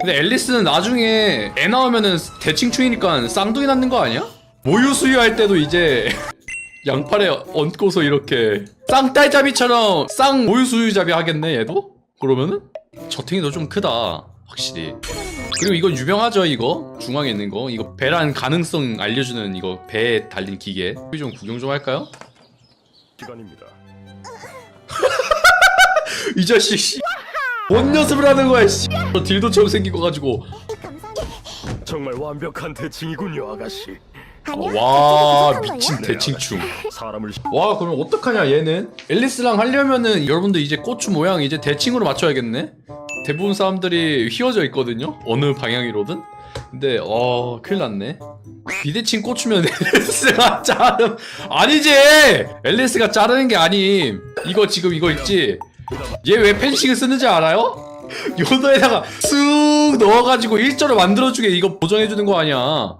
근데 앨리스는 나중에 애 나오면은 대칭충이니까 쌍둥이 낳는 거 아니야? 모유 수유할 때도 이제 양팔에 얹고서 이렇게 쌍딸잡이처럼 쌍 모유 수유잡이 하겠네 얘도? 그러면은? 저탱이도 좀 크다 확실히 그리고 이거 유명하죠 이거 중앙에 있는 거 이거 배란 가능성 알려주는 이거 배에 달린 기계 우리 좀 구경 좀 할까요? 시간입니다. 이 자식 씨. 뭔 연습을 하는 거야 씨. 저 딜도처럼 생긴 거 가지고. 정말 완벽한 대칭이군요, 아가씨. 아니요. 와 부족한 미친? 대칭충 사람을 와 그럼 어떡하냐 얘는? 앨리스랑 하려면은 여러분들 이제 고추 모양 이제 대칭으로 맞춰야겠네? 대부분 사람들이 휘어져 있거든요? 어느 방향이로든? 근데 어 큰일 났네. 비대칭 꽂추면 앨리스가 자름. 아니지! 앨리스가 자르는 게 아님. 이거 지금 이거 있지 얘 왜 펜싱을 쓰는지 알아요? 요도에다가 쑥 넣어가지고 일자로 만들어주게 이거 보정해주는 거 아니야